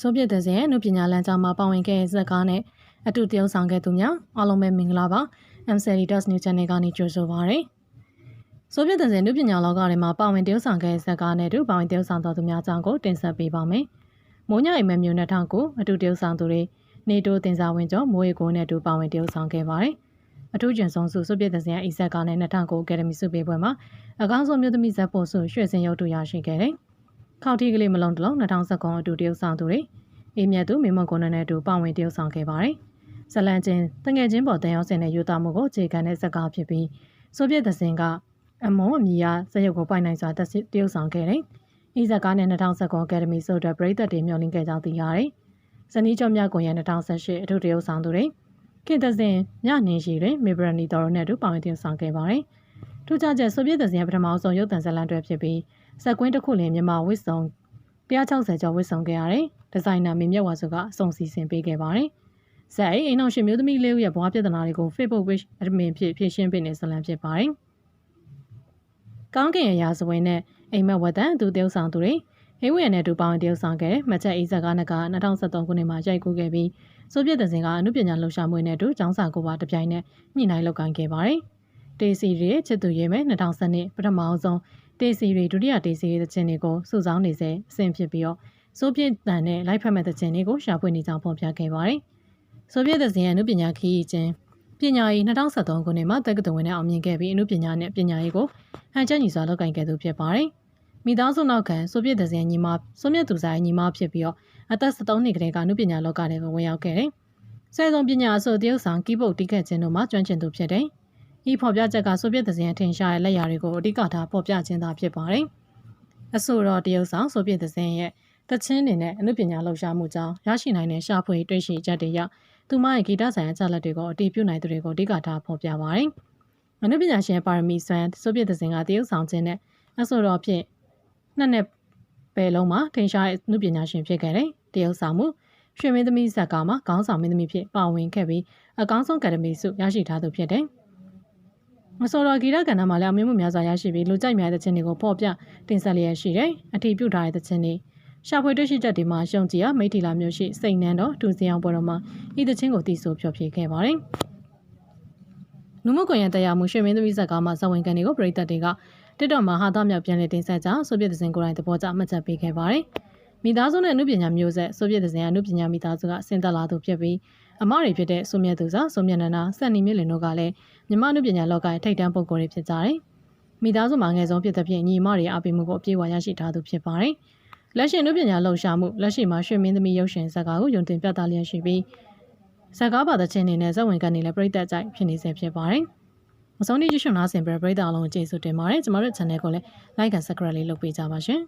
ဆိုဗီယက်သက်ရဲ့အနုပညာလမ်းကြောင်းမှာပါဝင်ခဲ့တဲ့ဇက်ကားနဲ့အတူတရုပ်ဆောင်ခဲ့သူများအားလုံးပဲမင်္ဂလာပါ MCD Dust New Channel ကနေကြိုဆိုပါရစေဆိုဗီယက်သက်ရဲ့အနုပညာလောကထဲမှာပါဝင်တရုပ်ဆောင်ခဲ့တဲ့ဇက်ကားနဲ့အတူပါဝင်တရုပ်ဆောင်တော်သူများအကြောင်းကိုတင်ဆက်ပေးပါမယ်မိုးညအိမ်မက်မျိုး2009အတူတရုပ်ဆောင်သူတွေနေတိုးတင်စာဝင်ကျော်မိုးရီကိုနဲ့အတူပါဝင်တရုပ်ဆောင်ခဲ့ပါတယ်အထူးကျန်ဆုံးစုဆိုဗီယက်သက်ရဲ့အီဇက်ကားနဲ့2009အကယ်ဒမီစုပေးပွဲမှာအကောင်းဆုံးမျိုးသမီးဇက်ဖို့စုရွှေစင်ရုပ်တူရရှိခဲ့တယ် ခေါတီကလေးမလုံးတလုံး2019အတူတရုပ်ဆောင်သူတွေအေးမြတ်သူမိမကွန်နဲ့အတူပါဝင်တရုပ်ဆောင်ခဲ့ပါတယ်။ဇလန်ချင်းတငယ်ချင်းပေါ်တန်ရောက်စင်တဲ့ယူသားမှုကိုခြေခံတဲ့ဇက်ကားဖြစ်ပြီးဆိုဗီယက်သင်ကအမွန်အမီယာဇက်ရုပ်ကိုပိုင်နိုင်စွာတရုပ်ဆောင်ခဲ့တယ်။ဤဇက်ကားနဲ့2019အကယ်ဒမီဆိုတဲ့ပရိသတ်တွေမျှော်လင့်ခဲ့ကြောင်းသိရတယ်။ဇနီးကျော်မြကွန်ရဲ့2018အထူးတရုပ်ဆောင်သူတွေခေတ်သစဉ်ညနေရှိတွင်မေဘရနီတော်နဲ့အတူပါဝင်တရုပ်ဆောင်ခဲ့ပါတယ်။ ထူးခြားချက်ဆိုဗီယက်သင်ပထမဆုံးရုပ်သံဇလန်တွဲဖြစ်ပြီးဇက်ကွင်းတစ်ခုလင်းမြန်မာဝစ်စုံ160ကျော်ဝစ်ဆောင်ခဲ့ရတယ်။ဒီဇိုင်နာမင်းမြတ်ဝါစုကအစုံစီစဉ်ပေးခဲ့ပါတယ်။ဇက်အိမ်အောင်ရှင်မျိုးသမီးလေးဦးရဲ့ဘဝပြဿနာတွေကို Facebook page admin ဖြစ်ဖြည့်ရှင်းပေးနေဇလန်ဖြစ်ပါတယ်။ကောင်းကင်ရရာဇဝင်နဲ့အိမ်မက်ဝတ်တန်သူတယောက်ဆောင်သူတွေဟေးဝရနဲ့တူပေါင်းတယောက်ဆောင်ခဲ့မချက်အေးဇက်ကားနက2023ခုနှစ်မှာရိုက်ကူးခဲ့ပြီးဆိုဗီယက်သင်ကအမှုပညာလှူရှာမှုနဲ့အတူចောင်းစာကိုပါတပြိုင်နက်ညှိနှိုင်းလုပ်ကိုင်ခဲ့ပါတယ်။ တေးစီရဲ့ချစ်သူရဲမဲ့2012ပထမအောင်ဆုံးတေးစီတွေဒုတိယတေးစီရဲ့သချင်းတွေကိုစုဆောင်းနေစေအဆင်ဖြစ်ပြီးတော့ဆိုဗီယက်တန်နဲ့လိုက်ဖက်မဲ့သချင်းတွေကိုရှာဖွေနေကြောင်းဖော်ပြခဲ့ပါတယ်။ဆိုဗီယက်သင်ရဲ့အမှုပညာခီးချင်းပညာရေး2023ခုနှစ်မှာတက္ကသိုလ်ဝင်နဲ့အောင်မြင်ခဲ့ပြီးအမှုပညာနဲ့ပညာရေးကိုဟန်ချက်ညီစွာလုပ်ကိုင်ခဲ့သူဖြစ်ပါတယ်။မိသားစုနောက်ခံဆိုဗီယက်သင်ညီမဆိုဗီယက်သူဆိုင်ညီမဖြစ်ပြီးတော့အသက်73နှစ်ကလေးကအမှုပညာလောကထဲကိုဝင်ရောက်ခဲ့တယ်။ဆယ်ဆုံးပညာအစိုးတရုတ်ဆောင်ကီးပုတ်တိခတ်ခြင်းတို့မှာကျွမ်းကျင်သူဖြစ်တယ်။ ဤဖော်ပြချက်ကဆိုဗီယက်သင်ထင်ရှားတဲ့လက်ရာတွေကိုအဓိကထားဖော်ပြခြင်းသာဖြစ်ပါတယ်။အဆိုတော်တရုတ်ဆောင်ဆိုဗီယက်သင်ရဲ့တချင်းတွေနဲ့အမှုပညာလှူရှားမှုကြောင့်ရရှိနိုင်တဲ့ရှာဖွေတွေ့ရှိချက်တွေရသူမရဲ့ဂီတဆိုင်ရာချက်လက်တွေကိုအတည်ပြုနိုင်သူတွေကိုအဓိကထားဖော်ပြပါတယ်။အမှုပညာရှင်ပါရမီဆွမ်းဆိုဗီယက်သင်ကတရုတ်ဆောင်ခြင်းနဲ့အဆိုတော်ဖြစ်နှစ်နှစ်ပဲလုံးမှာထင်ရှားတဲ့အမှုပညာရှင်ဖြစ်ခဲ့တယ်။တရုတ်ဆောင်မှုရွှေမင်းသမီးဇက်ကာမှာခေါင်းဆောင်မင်းသမီးဖြစ်ပါဝင်ခဲ့ပြီးအကောင်းဆုံးကယ်ဒမီဆုရရှိထားသူဖြစ်တယ်။ မစော်တော်ဂီတကဏ္ဍမှာလည်းအမြင့်မှုများစွာရရှိပြီးလူကြိုက်များတဲ့ခြင်းတွေကိုဖော်ပြတင်ဆက်လျက်ရှိတယ်။အထည်ပြုထားတဲ့ခြင်းတွေရှာဖွေတွေ့ရှိချက်တွေမှာရှုံကြည်ရမိထီလာမျိုးရှိစိတ်နှံတော်ဒူစင်အောင်ပွဲတော်မှာဤတခြင်းကိုတည်ဆိုဖျော်ဖြေခဲ့ပါတယ်။လူမှုကွန်ရက်တရားမှုရွှေမင်းသမီးဇက်ကားမှာဇဝင်ကန်တွေကိုပြည်သက်တွေကတစ်တော်မှာဟာသားမြောက်ပြန်လည်တင်ဆက်ကြဆိုဗီယက်သင်ကိုယ်တိုင်သဘောကျမှတ်ချက်ပေးခဲ့ပါတယ်။မိသားစုနဲ့အမှုပညာမျိုးဆက်ဆိုဗီယက်သင်အမှုပညာမိသားစုကဆင်သက်လာသူဖြစ်ပြီး အမတွေဖြစ်တဲ့ဆိုမြတ်သူစာဆိုမြတ်နန္ဒာစက်နီမြင့်လင်တို့ကလည်းမြမအမှုပညာလောကရဲ့ထိပ်တန်းပုဂ္ဂိုလ်တွေဖြစ်ကြတယ်။မိသားစုမှာငယ်ဆုံးဖြစ်တဲ့ဖြင့်ညီမတွေအပိမှုကိုအပြည့်အဝရရှိထားသူဖြစ်ပါတယ်။လက်ရှိအမှုပညာလှုပ်ရှားမှုလက်ရှိမှာရွှေမင်းသမီးရုပ်ရှင်ဇာတ်ကားကိုယုံတင်ပြသလျက်ရှိပြီးဇာတ်ကားပါတဲ့ချင်းတွေနဲ့ဇက်ဝင်ကနေလည်းပြိသက်ကြိုက်ဖြစ်နေစေဖြစ်ပါတယ်။မဆုံးနေရွှေနာဆင်ပြပရိသတ်အလုံးကျေးဇူးတင်ပါတယ်ကျမတို့ channel ကိုလည်း like and subscribe လေးလုပ်ပေးကြပါရှင်